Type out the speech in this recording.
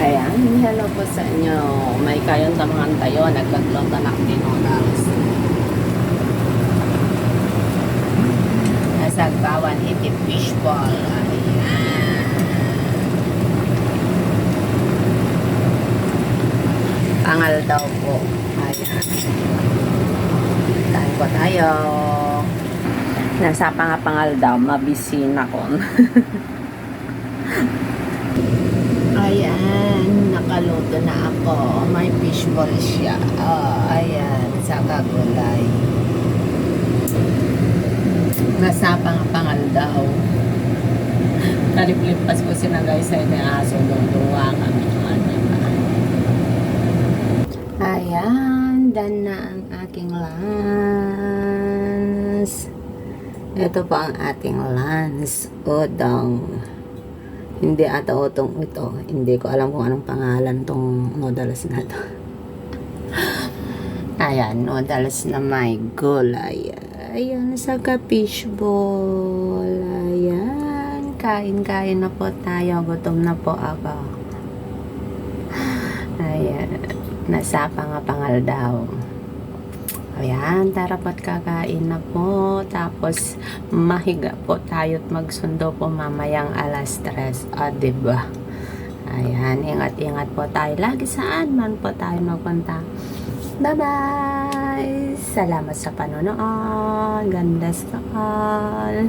Ayan, hello po sa inyo. May kayon sa mga tayo, nagkagluto ng tinolas. Nasagbawan iti fishball. Ayan. Pangal daw po. Ayan. Tayo po tayo. Nasa pangapangal daw, mabisina ko. Ayan, nakaluto na ako. May fishball siya. Oh, ayan, sa kagulay. Nasa pangapangal daw. Kaliplimpas ko sinagay sa inyo aso. Luluwa kami. Ano ba? Ayan, done na ang aking lunch. Ito po ang ating lunch. Udang. Hindi ata utong ito. Hindi ko alam kung anong pangalan tong noodles na to. Ayan, noodles na may gulay. Ayan, saka fishball. Ayan, kain-kain na po tayo. Gutom na po ako. Ayan, nasa pangapangal daw. Ayan, tara po't kakain na po. Tapos, mahiga po tayo at magsundo po mamayang alas tres. O, diba? Ayan, ingat-ingat po tayo. Lagi saan man po tayo magpunta. Bye-bye! Salamat sa panonood. Ganda sa all.